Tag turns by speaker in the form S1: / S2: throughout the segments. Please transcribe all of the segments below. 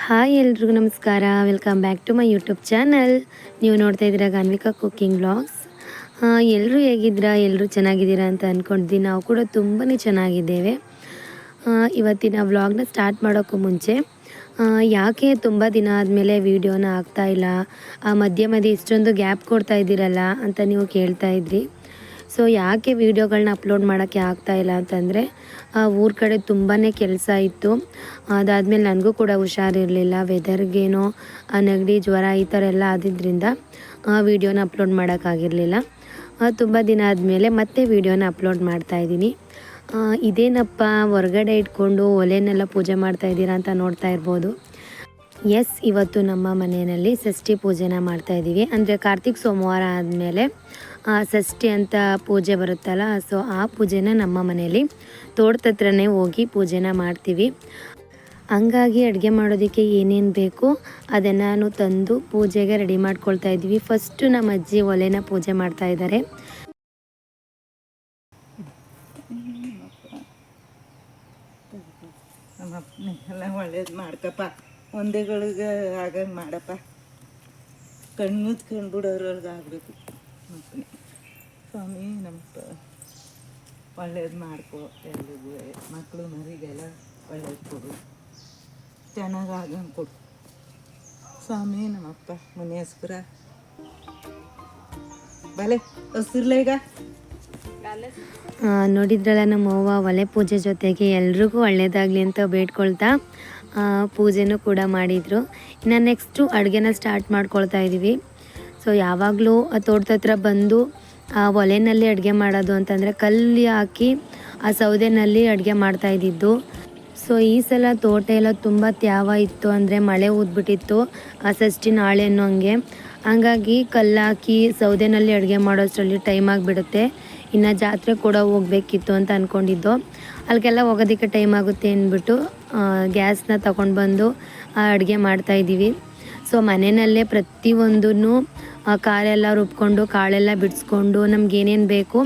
S1: Hi ಎಲ್ರಿಗೂ ನಮಸ್ಕಾರ. Welcome back to my YouTube channel ನೀವು ನೋಡ್ತಾ ಇದ್ದೀರಾ ಗಾನ್ವಿಕಾ ಕುಕ್ಕಿಂಗ್ ಬ್ಲಾಗ್ಸ್ ಎಲ್ಲರೂ ಹೇಗಿದ್ದೀರಾ? ಎಲ್ಲರೂ ಚೆನ್ನಾಗಿದ್ದೀರಾ ಅಂತ ಅಂದ್ಕೊಂಡಿದ್ದೀನಿ ನಾವು ಕೂಡ ತುಂಬಾ ಚೆನ್ನಾಗಿದ್ದೇವೆ. ಇವತ್ತಿನ ವ್ಲಾಗ್ನ ಸ್ಟಾರ್ಟ್ ಮಾಡೋಕ್ಕೂ ಮುಂಚೆ ಯಾಕೆ ತುಂಬ ದಿನ ಆದಮೇಲೆ ವೀಡಿಯೋನ ಆಗ್ತಾಯಿಲ್ಲ ಆ, ಮಧ್ಯೆ ಮಧ್ಯೆ ಇಷ್ಟೊಂದು ಗ್ಯಾಪ್ ಕೊಡ್ತಾ ಇದ್ದೀರಲ್ಲ ಅಂತ ನೀವು ಕೇಳ್ತಾ ಇದ್ರಿ. ಸೊ ಯಾಕೆ ವೀಡಿಯೋಗಳನ್ನ ಅಪ್ಲೋಡ್ ಮಾಡೋಕ್ಕೆ ಆಗ್ತಾ ಇಲ್ಲ ಅಂತಂದರೆ ಊರ ಕಡೆ ತುಂಬಾ ಕೆಲಸ ಇತ್ತು. ಅದಾದಮೇಲೆ ನನಗೂ ಕೂಡ ಹುಷಾರಿರಲಿಲ್ಲ. ವೆದರ್ಗೇನೋ ನೆಗಡಿ ಜ್ವರ ಈ ಥರ ಎಲ್ಲ ಆದಿದ್ದರಿಂದ ವೀಡಿಯೋನ ಅಪ್ಲೋಡ್ ಮಾಡೋಕ್ಕಾಗಿರಲಿಲ್ಲ ತುಂಬ ದಿನ ಆದಮೇಲೆ ಮತ್ತೆ ವೀಡಿಯೋನ ಅಪ್ಲೋಡ್ ಮಾಡ್ತಾ ಆ, ಇದೇನಪ್ಪ ಹೊರಗಡೆ ಇಟ್ಕೊಂಡು ಒಲೆನೆಲ್ಲ ಪೂಜೆ ಮಾಡ್ತಾ ಇದ್ದೀರಾ ಅಂತ ನೋಡ್ತಾ ಇರ್ಬೋದು. ಎಸ್ ಇವತ್ತು ನಮ್ಮ ಮನೆಯಲ್ಲಿ ಷಷ್ಠಿ ಪೂಜೆನ ಮಾಡ್ತಾ ಇದ್ದೀವಿ. ಅಂದರೆ ಕಾರ್ತಿಕ್ ಸೋಮವಾರ ಆದಮೇಲೆ ಷಷ್ಠಿ ಅಂತ ಪೂಜೆ ಬರುತ್ತಲ್ಲ, ಸೊ ಆ ಪೂಜೆನ ನಮ್ಮ ಮನೆಯಲ್ಲಿ ತೋಟದತ್ರನೇ ಹೋಗಿ ಪೂಜೆನ ಮಾಡ್ತೀವಿ. ಹಂಗಾಗಿ ಅಡುಗೆ ಮಾಡೋದಕ್ಕೆ ಏನೇನು ಬೇಕು ಅದನ್ನು ನಾನು ತಂದು ಪೂಜೆಗೆ ರೆಡಿ ಮಾಡ್ಕೊಳ್ತಾ ಇದ್ವಿ ಫಸ್ಟು ನಮ್ಮ ಅಜ್ಜಿ ಒಲೆನ ಪೂಜೆ ಮಾಡ್ತಾ ಇದ್ದಾರೆ.
S2: ಒಳ್ಳೇದು ಮಾಡ್ಕಪ್ಪ. ಒಂದೇಗಳಿಗೆ ಆಗಂಗೆ ಮಾಡಪ್ಪ. ಕಣ್ಣು ಮುಚ್ಕೊಂಡು ಬಿಡೋರೊಳಗೆ ಆಗಬೇಕು ಮಕ್ಕಳು ಸ್ವಾಮಿ ನಮ್ಮಪ್ಪ ಒಳ್ಳೇದು ಮಾಡ್ಕೊ ಎಲ್ಲಿಗೂ ಮಕ್ಕಳು ಮರಿಗೆಲ್ಲ ಒಳ್ಳೇದು ಕೊಡು. ಚೆನ್ನಾಗಾಗಂಗೆ ಕೊಡು. ಸ್ವಾಮಿ, ನಮ್ಮಪ್ಪ, ಮುನಿಯಸ್ಪುರ. ಬಲೆ, ಹಸಿರ್ಲ ಈಗ.
S1: ನೋಡಿದ್ರಲ್ಲ ನಮ್ಮ ಅವ್ವ ಒಲೆ ಪೂಜೆ ಜೊತೆಗೆ ಎಲ್ರಿಗೂ ಒಳ್ಳೇದಾಗಲಿ ಅಂತ ಬೇಡ್ಕೊಳ್ತಾ ಪೂಜೆನೂ ಕೂಡ ಮಾಡಿದರು. ಇನ್ನು ನೆಕ್ಸ್ಟು ಅಡುಗೆನ ಸ್ಟಾರ್ಟ್ ಮಾಡ್ಕೊಳ್ತಾ ಇದ್ದೀವಿ ಸೊ ಯಾವಾಗಲೂ ತೋಟದ ಹತ್ರ ಬಂದು, ಆ ಒಲೆಯಲ್ಲಿ ಅಡುಗೆ ಮಾಡೋದು ಅಂತಂದರೆ ಕಲ್ಲಿ ಹಾಕಿ ಆ ಸೌದೆನಲ್ಲಿ ಅಡುಗೆ ಮಾಡ್ತಾ ಇದ್ದಿದ್ದು. ಸೊ ಈ ಸಲ ತೋಟ ಎಲ್ಲ ತುಂಬ ತ್ಯಾವ ಇತ್ತು ಅಂದರೆ ಮಳೆ ಊದ್ಬಿಟ್ಟಿತ್ತು, ಆ ಷಷ್ಠಿ ನಾಳೆ ಅನ್ನೋ ಹಂಗೆ ಹಂಗಾಗಿ ಕಲ್ಲಾಕಿ ಸೌದೆನಲ್ಲಿ ಅಡುಗೆ ಮಾಡೋಷ್ಟರಲ್ಲಿ ಟೈಮ್ ಆಗಿಬಿಡುತ್ತೆ. ಇನ್ನು ಜಾತ್ರೆ ಕೂಡ ಹೋಗ್ಬೇಕಿತ್ತು ಅಂತ ಅಂದ್ಕೊಂಡಿದ್ದು ಅಲ್ಲಿಗೆಲ್ಲ ಹೋಗೋದಕ್ಕೆ ಟೈಮ್ ಆಗುತ್ತೆ ಅಂದ್ಬಿಟ್ಟು ಗ್ಯಾಸ್ನ ತಗೊಂಡು ಬಂದು ಅಡುಗೆ ಮಾಡ್ತಾಯಿದ್ದೀವಿ ಸೊ ಮನೆಯಲ್ಲೇ ಪ್ರತಿಯೊಂದನ್ನು ಕಾಳೆಲ್ಲ ರುಬ್ಕೊಂಡು, ಕಾಳೆಲ್ಲ ಬಿಡಿಸ್ಕೊಂಡು ನಮ್ಗೆ ಏನೇನು ಬೇಕು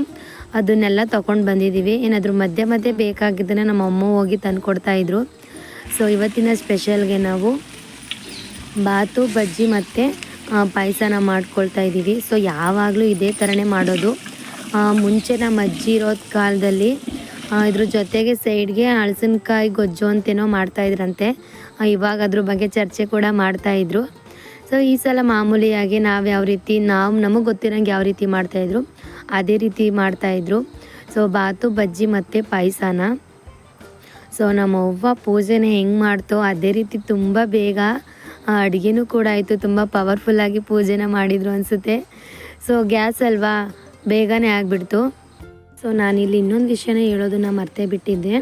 S1: ಅದನ್ನೆಲ್ಲ ತೊಗೊಂಡು ಬಂದಿದ್ದೀವಿ ಏನಾದರೂ ಮಧ್ಯೆ ಮಧ್ಯೆ ಬೇಕಾಗಿದ್ದನ್ನು ನಮ್ಮ ಅಮ್ಮ ಹೋಗಿ ತಂದು ಕೊಡ್ತಾಯಿದ್ರು ಸೊ ಇವತ್ತಿನ ಸ್ಪೆಷಲ್ಗೆ ನಾವು ಬಾತು, ಬಜ್ಜಿ ಮತ್ತು ಪಾಯಸನ ಮಾಡ್ಕೊಳ್ತಾ ಇದ್ದೀವಿ. ಸೊ ಯಾವಾಗಲೂ ಇದೇ ಥರನೇ ಮಾಡೋದು. ಮುಂಚೆ ನಮ್ಮ ಅಜ್ಜಿ ಇರೋದ ಕಾಲದಲ್ಲಿ ಇದ್ರ ಜೊತೆಗೆ ಸೈಡ್ಗೆ ಹಳಸಿನಕಾಯಿ ಗೊಜ್ಜು ಅಂತೇನೋ ಮಾಡ್ತಾಯಿದ್ರಂತೆ ಇವಾಗ ಅದ್ರ ಬಗ್ಗೆ ಚರ್ಚೆ ಕೂಡ ಮಾಡ್ತಾಯಿದ್ರು ಸೊ ಈ ಸಲ ಮಾಮೂಲಿಯಾಗಿ ನಾವು ಯಾವ ರೀತಿ, ನಾವು ನಮಗೆ ಗೊತ್ತಿರೋಂಗೆ ಯಾವ ರೀತಿ ಮಾಡ್ತಾಯಿದ್ರು ಅದೇ ರೀತಿ ಮಾಡ್ತಾಯಿದ್ರು ಸೊ ಬಾತು, ಬಜ್ಜಿ ಮತ್ತು ಪಾಯಸನ. ಸೊ ನಮ್ಮವ್ವ ಪೂಜೆನೇ ಹೆಂಗೆ ಮಾಡ್ತೋ ಅದೇ ರೀತಿ ತುಂಬ ಬೇಗ ಅಡುಗೆನೂ ಕೂಡ ಆಯಿತು. ತುಂಬ ಪವರ್ಫುಲ್ಲಾಗಿ ಪೂಜೆನ ಮಾಡಿದರು ಅನಿಸುತ್ತೆ. ಸೊ ಗ್ಯಾಸ್ ಅಲ್ವಾ? ಬೇಗನೆ ಆಗಿಬಿಡ್ತು. ಸೊ ನಾನಿಲ್ಲಿ ಇನ್ನೊಂದು ವಿಷಯನ ಹೇಳೋದನ್ನ ಮರ್ತೇ ಬಿಟ್ಟಿದ್ದೆ.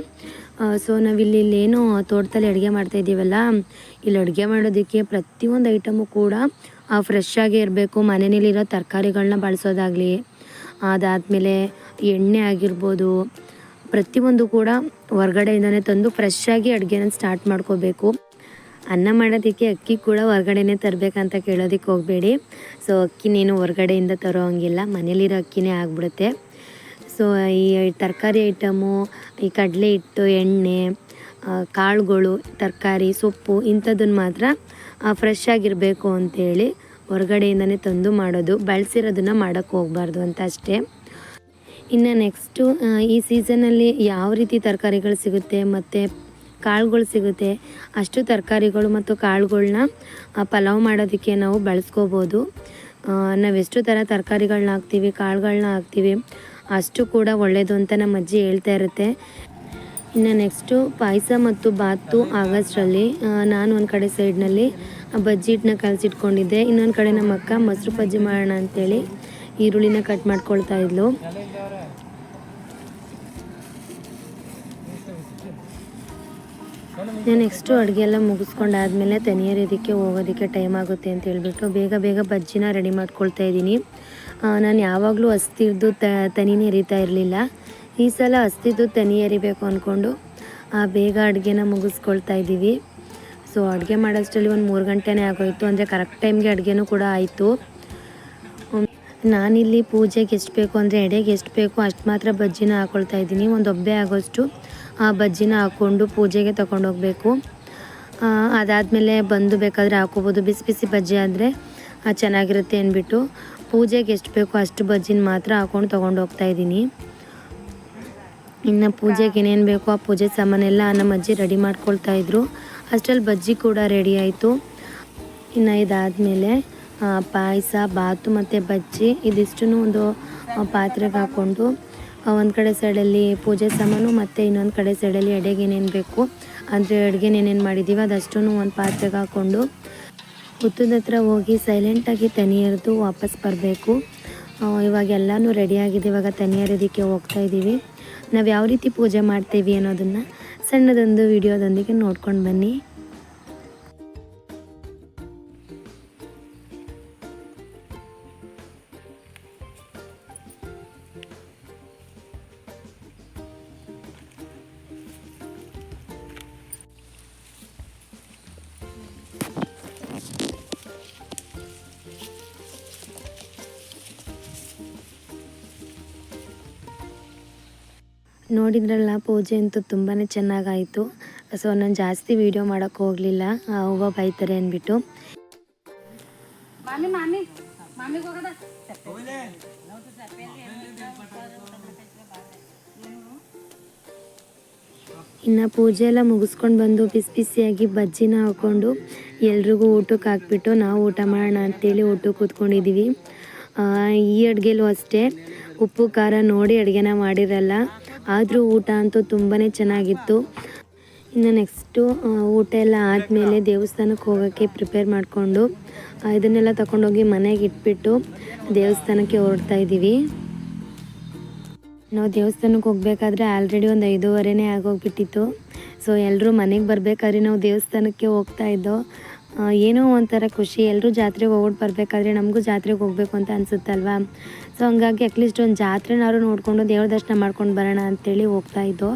S1: ಸೊ ನಾವಿಲ್ಲಿ ಇಲ್ಲೇನು ತೋಟದಲ್ಲಿ ಅಡುಗೆ ಮಾಡ್ತಾ ಇದ್ದೀವಲ್ಲ, ಇಲ್ಲಿ ಅಡುಗೆ ಮಾಡೋದಕ್ಕೆ ಪ್ರತಿಯೊಂದು ಐಟಮು ಕೂಡ ಫ್ರೆಶ್ ಆಗೇ ಇರಬೇಕು. ಮನೆಯಲ್ಲಿರೋ ತರಕಾರಿಗಳನ್ನ ಬಳಸೋದಾಗಲಿ, ಅದಾದಮೇಲೆ ಎಣ್ಣೆ ಆಗಿರ್ಬೋದು, ಪ್ರತಿಯೊಂದು ಕೂಡ ಹೊರ್ಗಡೆಯಿಂದನೇ ತಂದು ಫ್ರೆಶ್ ಆಗಿ ಅಡುಗೆನ ಸ್ಟಾರ್ಟ್ ಮಾಡ್ಕೋಬೇಕು. ಅನ್ನ ಮಾಡೋದಕ್ಕೆ ಅಕ್ಕಿ ಕೂಡ ಹೊರ್ಗಡೆನೇ ತರಬೇಕಂತ ಕೇಳೋದಕ್ಕೆ ಹೋಗಬೇಡಿ. ಸೊ ಅಕ್ಕಿನೇನು ಹೊರ್ಗಡೆಯಿಂದ ತರೋ ಹಂಗಿಲ್ಲ. ಮನೇಲಿರೋ ಅಕ್ಕಿನೇ ಆಗಿಬಿಡುತ್ತೆ. ಸೊ, ಈ ತರಕಾರಿ ಐಟಮು, ಈ ಕಡಲೆ ಹಿಟ್ಟು, ಎಣ್ಣೆ ಕಾಳುಗಳು, ತರಕಾರಿ, ಸೊಪ್ಪು ಇಂಥದ್ದನ್ನು ಮಾತ್ರ ಫ್ರೆಶ್ ಆಗಿರಬೇಕು ಅಂತೇಳಿ ಹೊರಗಡೆಯಿಂದನೇ ತಂದು ಮಾಡೋದು, ಬಳಸಿರೋದನ್ನು ಮಾಡೋಕ್ಕೆ ಹೋಗಬಾರ್ದು ಅಂತ ಅಷ್ಟೇ. ಇನ್ನು ನೆಕ್ಸ್ಟು ಈ ಸೀಸನಲ್ಲಿ ಯಾವ ರೀತಿ ತರಕಾರಿಗಳು ಸಿಗುತ್ತೆ ಮತ್ತು ಕಾಳುಗಳು ಸಿಗುತ್ತೆ, ಅಷ್ಟು ತರಕಾರಿಗಳು ಮತ್ತು ಕಾಳುಗಳನ್ನ ಪಲಾವ್ ಮಾಡೋದಕ್ಕೆ ನಾವು ಬಳಸ್ಕೋಬೋದು. ನಾವೆಷ್ಟು ಥರ ತರಕಾರಿಗಳನ್ನ ಹಾಕ್ತೀವಿ ಕಾಳುಗಳನ್ನ ಹಾಕ್ತೀವಿ ಅಷ್ಟು ಕೂಡ ಒಳ್ಳೆಯದು ಅಂತ ನಮ್ಮ ಅಜ್ಜಿ ಹೇಳ್ತಾ ಇರುತ್ತೆ. ಇನ್ನು ನೆಕ್ಸ್ಟು ಪಾಯಸ ಮತ್ತು ಬಾತು ಆಗಸ್ಟ್ರಲ್ಲಿ ನಾನು ಒಂದು ಕಡೆ ಸೈಡ್ನಲ್ಲಿ ಬಜ್ಜಿ ಹಿಟ್ಟನ್ನ ಕಲಸಿಟ್ಕೊಂಡಿದ್ದೆ. ಇನ್ನೊಂದು ಕಡೆ ನಮ್ಮ ಅಕ್ಕ ಮೊಸರು ಬಜ್ಜಿ ಮಾಡೋಣ ಅಂಥೇಳಿ ಈರುಳ್ಳಿನ ಕಟ್ ಮಾಡ್ಕೊಳ್ತಾ ಇದ್ಲು. ನಾನು ನೆಕ್ಸ್ಟು ಅಡುಗೆ ಎಲ್ಲ ಮುಗಿಸ್ಕೊಂಡಾದ್ಮೇಲೆ ತನಿಯರಿದಕ್ಕೆ ಹೋಗೋದಕ್ಕೆ ಟೈಮ್ ಆಗುತ್ತೆ ಅಂತ ಹೇಳ್ಬಿಟ್ಟು ಬೇಗ ಬೇಗ ಬಜ್ಜಿನ ರೆಡಿ ಮಾಡ್ಕೊಳ್ತಾ ಇದ್ದೀನಿ. ನಾನು ಯಾವಾಗಲೂ ಹಸ್ತಿದ್ದು ತ, ತನಿನೇ ಎರಿತಾ ಇರಲಿಲ್ಲ. ಈ ಸಲ ಹಸ್ತಿದ್ದು ತನಿ ಎರಿಬೇಕು ಅಂದ್ಕೊಂಡು ಬೇಗ ಅಡುಗೆನ ಮುಗಿಸ್ಕೊಳ್ತಾ ಇದ್ದೀವಿ. ಸೊ ಅಡುಗೆ ಮಾಡೋಷ್ಟರಲ್ಲಿ ಒಂದು ಮೂರು ಗಂಟೆನೇ ಆಗೋಯ್ತು. ಅಂದರೆ ಕರೆಕ್ಟ್ ಟೈಮ್ಗೆ ಅಡುಗೆನೂ ಕೂಡ ಆಯಿತು. ನಾನಿಲ್ಲಿ ಪೂಜೆಗೆ ಎಷ್ಟು ಬೇಕು ಅಂದರೆ ಎಡೆಗೆ ಎಷ್ಟು ಬೇಕು ಅಷ್ಟು ಮಾತ್ರ ಬಜ್ಜಿನ ಹಾಕ್ಕೊಳ್ತಾ ಇದ್ದೀನಿ. ಒಂದು ಒಬ್ಬೆ ಆಗೋಷ್ಟು ಆ ಬಜ್ಜಿನ ಹಾಕ್ಕೊಂಡು ಪೂಜೆಗೆ ತಗೊಂಡೋಗ್ಬೇಕು ಅದಾದಮೇಲೆ ಬಂದು ಬೇಕಾದರೆ ಹಾಕೋಬೋದು. ಬಿಸಿ ಬಿಸಿ ಬಜ್ಜಿ ಆದರೆ ಚೆನ್ನಾಗಿರುತ್ತೆ ಅಂದ್ಬಿಟ್ಟು ಪೂಜೆಗೆ ಎಷ್ಟು ಬೇಕೋ ಅಷ್ಟು ಬಜ್ಜಿನ ಮಾತ್ರ ಹಾಕೊಂಡು ತೊಗೊಂಡು ಹೋಗ್ತಾ ಇದ್ದೀನಿ. ಇನ್ನು ಪೂಜೆಗೆ ಏನೇನು ಬೇಕೋ ಆ ಪೂಜೆ ಸಾಮಾನೆಲ್ಲ ನಮ್ಮ ಅಜ್ಜಿ ರೆಡಿ ಮಾಡ್ಕೊಳ್ತಾ ಇದ್ರು. ಅಷ್ಟರಲ್ಲಿ ಬಜ್ಜಿ ಕೂಡ ರೆಡಿ ಆಯಿತು. ಇನ್ನು ಇದಾದಮೇಲೆ ಪಾಯಸ, ಬಾತು ಮತ್ತು ಬಜ್ಜಿ ಇದಿಷ್ಟು ಒಂದು ಪಾತ್ರೆಗೆ ಹಾಕ್ಕೊಂಡು ಒಂದು ಕಡೆ ಸೈಡಲ್ಲಿ ಪೂಜೆ ಸಾಮಾನು ಮತ್ತು ಇನ್ನೊಂದು ಕಡೆ ಸೈಡಲ್ಲಿ ಅಡುಗೆ ಏನೇನು ಬೇಕು, ಅಂದರೆ ಅಡುಗೆ ಏನೇನು ಮಾಡಿದ್ದೀವಿ ಅದಷ್ಟೂ ಒಂದು ಪಾತ್ರೆಗೆ ಹಾಕ್ಕೊಂಡು, ಹುತ್ತದ ಹತ್ರ ಹೋಗಿ ಸೈಲೆಂಟಾಗಿ ತನಿ ಎರೆದು ವಾಪಸ್ ಬರಬೇಕು. ಇವಾಗ ಎಲ್ಲನೂ ರೆಡಿಯಾಗಿದೆ ಇವಾಗ ತನಿ ಎರೆಯೋದಕ್ಕೆ ಹೋಗ್ತಾ ಇದ್ದೀವಿ ನಾವು ಯಾವ ರೀತಿ ಪೂಜೆ ಮಾಡ್ತೀವಿ ಅನ್ನೋದನ್ನು ಸಣ್ಣದೊಂದು ವಿಡಿಯೋದೊಂದಿಗೆ ನೋಡ್ಕೊಂಡು ಬನ್ನಿ. ನೋಡಿದ್ರಲ್ಲ ಪೂಜೆ ಅಂತೂ ತುಂಬಾ ಚೆನ್ನಾಗಾಯಿತು. ಸೊ ನಾನು ಜಾಸ್ತಿ ವೀಡಿಯೋ ಮಾಡೋಕ್ಕೆ ಹೋಗಲಿಲ್ಲ. ಹೂವು ಬೈತಾರೆ ಅಂದ್ಬಿಟ್ಟು. ಇನ್ನು ಪೂಜೆ ಎಲ್ಲ ಮುಗಿಸ್ಕೊಂಡು ಬಂದು ಬಿಸಿ ಬಿಸಿಯಾಗಿ ಬಜ್ಜಿನ ಹಾಕ್ಕೊಂಡು ಎಲ್ರಿಗೂ ಊಟಕ್ಕೆ ಹಾಕ್ಬಿಟ್ಟು ನಾವು ಊಟ ಮಾಡೋಣ ಅಂತೇಳಿ ಊಟಕ್ಕೆ ಕೂತ್ಕೊಂಡಿದ್ದೀವಿ ಈ ಅಡುಗೆಲೂ ಅಷ್ಟೇ. ಉಪ್ಪು, ಖಾರ ನೋಡಿ ಅಡುಗೆನ ಮಾಡಿರಲ್ಲ. ಆದರೂ ಊಟ ಅಂತೂ ತುಂಬಾ ಚೆನ್ನಾಗಿತ್ತು. ಇನ್ನು ನೆಕ್ಸ್ಟು ಊಟ ಎಲ್ಲ ಆದಮೇಲೆ ದೇವಸ್ಥಾನಕ್ಕೆ ಹೋಗೋಕ್ಕೆ ಪ್ರಿಪೇರ್ ಮಾಡಿಕೊಂಡು ಇದನ್ನೆಲ್ಲ ತಗೊಂಡೋಗಿ ಮನೆಗೆ ಇಟ್ಬಿಟ್ಟು ದೇವಸ್ಥಾನಕ್ಕೆ ಹೊರಡ್ತಾ ಇದ್ದೀವಿ. ನಾವು ದೇವಸ್ಥಾನಕ್ಕೆ ಹೋಗಬೇಕಾದ್ರೆ ಆಲ್ರೆಡಿ ಒಂದು ಐದೂವರೆನೇ ಆಗೋಗ್ಬಿಟ್ಟಿತ್ತು. ಸೊ ಎಲ್ಲರೂ ಮನೆಗೆ ಬರಬೇಕಾದ್ರೆ ನಾವು ದೇವಸ್ಥಾನಕ್ಕೆ ಹೋಗ್ತಾ ಇದ್ದೋ ಏನೋ ಒಂಥರ ಖುಷಿ. ಎಲ್ಲರೂ ಜಾತ್ರೆಗೆ ಹೋಗ್ಬಿಟ್ಟು ಬರಬೇಕಾದ್ರೆ ನಮಗೂ ಜಾತ್ರೆಗೆ ಹೋಗಬೇಕು ಅಂತ ಅನಿಸುತ್ತಲ್ವಾ? ಸೊ ಹಂಗಾಗಿ ಅಟ್ಲೀಸ್ಟ್ ಒಂದು ಜಾತ್ರೆನಾದ್ರು ನೋಡಿಕೊಂಡು ದೇವ್ರ ದರ್ಶನ ಮಾಡ್ಕೊಂಡು ಬರೋಣ ಹೋಗ್ತಾ ಇದ್ದೋ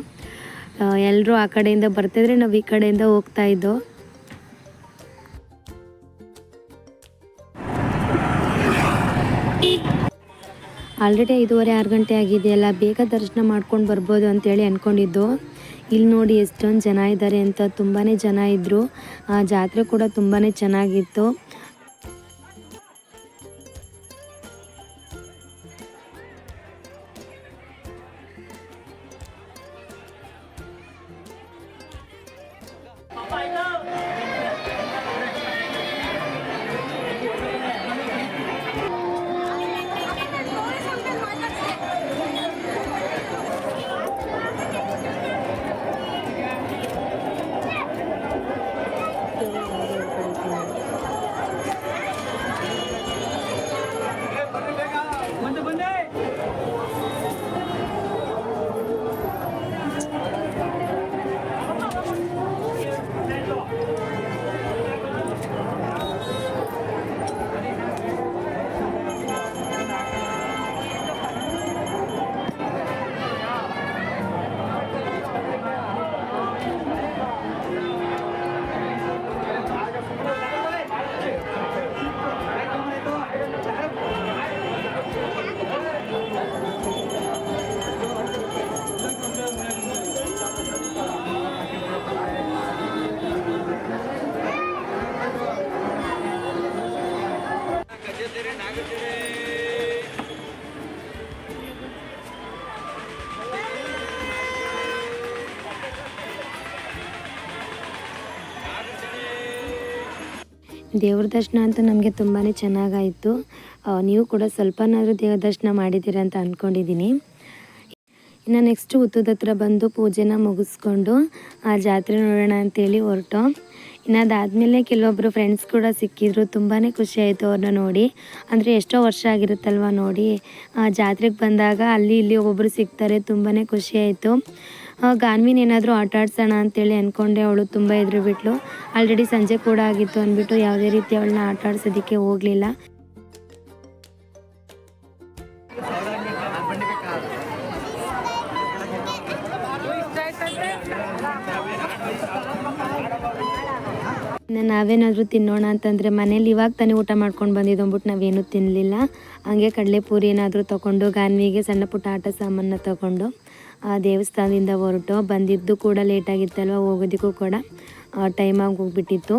S1: ಎಲ್ಲರೂ ಆ ಕಡೆಯಿಂದ ಬರ್ತಿದ್ರೆ ನಾವು ಈ ಕಡೆಯಿಂದ ಹೋಗ್ತಾ ಇದ್ದೋ ಆಲ್ರೆಡಿ ಐದೂವರೆ, ಆರು ಗಂಟೆ ಆಗಿದೆಯಲ್ಲ, ಬೇಗ ದರ್ಶನ ಮಾಡ್ಕೊಂಡು ಬರ್ಬೋದು ಅಂತೇಳಿ ಅಂದ್ಕೊಂಡಿದ್ದು ಇಲ್ಲಿ ನೋಡಿ ಎಷ್ಟೊಂದು ಜನ ಇದ್ದಾರೆ ಅಂತ ತುಂಬಾ ಜನ ಇದ್ದರು ಆ ಜಾತ್ರೆ ಕೂಡ ತುಂಬಾ ಚೆನ್ನಾಗಿತ್ತು. ದೇವ್ರ ದರ್ಶನ ಅಂತೂ ನಮಗೆ ತುಂಬಾ ಚೆನ್ನಾಗಾಯಿತು. ನೀವು ಕೂಡ ಸ್ವಲ್ಪನಾದರೂ ದೇವ್ರ ದರ್ಶನ ಮಾಡಿದ್ದೀರ ಅಂತ ಅಂದ್ಕೊಂಡಿದ್ದೀನಿ ಇನ್ನು ನೆಕ್ಸ್ಟ್ ಹುತ್ತದ ಹತ್ರ ಬಂದು ಪೂಜೆನ ಮುಗಿಸ್ಕೊಂಡು, ಆ ಜಾತ್ರೆ ನೋಡೋಣ ಅಂತೇಳಿ ಹೊರಟು. ಇನ್ನು ಅದಾದಮೇಲೆ ಕೆಲವೊಬ್ಬರು ಫ್ರೆಂಡ್ಸ್ ಕೂಡ ಸಿಕ್ಕಿದ್ರು ತುಂಬಾ ಖುಷಿ ಆಯಿತು ಅವ್ರನ್ನ ನೋಡಿ. ಅಂದರೆ ಎಷ್ಟೋ ವರ್ಷ ಆಗಿರುತ್ತಲ್ವ ನೋಡಿ. ಆ ಜಾತ್ರೆಗೆ ಬಂದಾಗ ಅಲ್ಲಿ ಇಲ್ಲಿ ಒಬ್ಬೊಬ್ಬರು ಸಿಗ್ತಾರೆ ತುಂಬಾ ಖುಷಿ ಆಯಿತು. ಗಾನ್ವಿನ್ ಏನಾದರೂ ಆಟ ಆಡ್ಸೋಣ ಅಂತೇಳಿ ಅಂದ್ಕೊಂಡೆ ಅವಳು ತುಂಬ ಎದುರು ಬಿಟ್ಲು. ಆಲ್ರೆಡಿ ಸಂಜೆ ಕೂಡ ಆಗಿತ್ತು ಅಂದ್ಬಿಟ್ಟು ಯಾವುದೇ ರೀತಿ ಅವಳನ್ನ ಆಟ ಆಡ್ಸೋದಕ್ಕೆ ಹೋಗಲಿಲ್ಲ. ನಾವೇನಾದರೂ ತಿನ್ನೋಣ ಅಂತಂದರೆ ಮನೇಲಿ ಇವಾಗ ತಾನೇ ಊಟ ಮಾಡ್ಕೊಂಡು ಬಂದಿದ್ದು ಅಂದ್ಬಿಟ್ಟು ನಾವೇನೂ ತಿನ್ನಲಿಲ್ಲ ಹಂಗೆ ಕಡಲೆಪೂರಿ ಏನಾದರೂ ತೊಗೊಂಡು, ಗಾನ್ವಿಗೆ ಸಣ್ಣ ಪುಟ್ಟ ಆಟ ಸಾಮಾನನ್ನ ತೊಗೊಂಡು. ಆ ದೇವಸ್ಥಾನದಿಂದ ಹೊರಟು ಬಂದಿದ್ದು ಕೂಡ ಲೇಟಾಗಿತ್ತಲ್ವ ಹೋಗೋದಕ್ಕೂ ಕೂಡ ಟೈಮ್ ಹೋಗ್ಬಿಟ್ಟಿತ್ತು.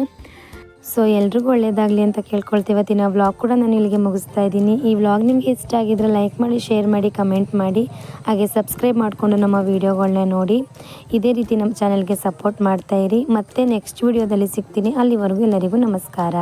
S1: ಸೊ ಎಲ್ರಿಗೂ ಒಳ್ಳೆಯದಾಗಲಿ ಅಂತ ಕೇಳ್ಕೊಳ್ತೀವಿ. ಇವತ್ತಿನ ವ್ಲಾಗ್ ಕೂಡ ನಾನು ಇಲ್ಲಿಗೆ ಮುಗಿಸ್ತಾ ಇದ್ದೀನಿ. ಈ ವ್ಲಾಗ್ ನಿಮಗೆ ಇಷ್ಟ ಆಗಿದ್ರೆ ಲೈಕ್ ಮಾಡಿ ಶೇರ್ ಮಾಡಿ ಕಮೆಂಟ್ ಮಾಡಿ. ಹಾಗೆ ಸಬ್ಸ್ಕ್ರೈಬ್ ಮಾಡಿಕೊಂಡು ನಮ್ಮ ವೀಡಿಯೋಗಳನ್ನ ನೋಡಿ. ಇದೇ ರೀತಿ ನಮ್ಮ ಚಾನಲ್ಗೆ ಸಪೋರ್ಟ್ ಮಾಡ್ತಾ ಇರಿ. ಮತ್ತೆ ನೆಕ್ಸ್ಟ್ ವೀಡಿಯೋದಲ್ಲಿ ಸಿಗ್ತೀನಿ. ಅಲ್ಲಿವರೆಗೂ ಎಲ್ಲರಿಗೂ ನಮಸ್ಕಾರ.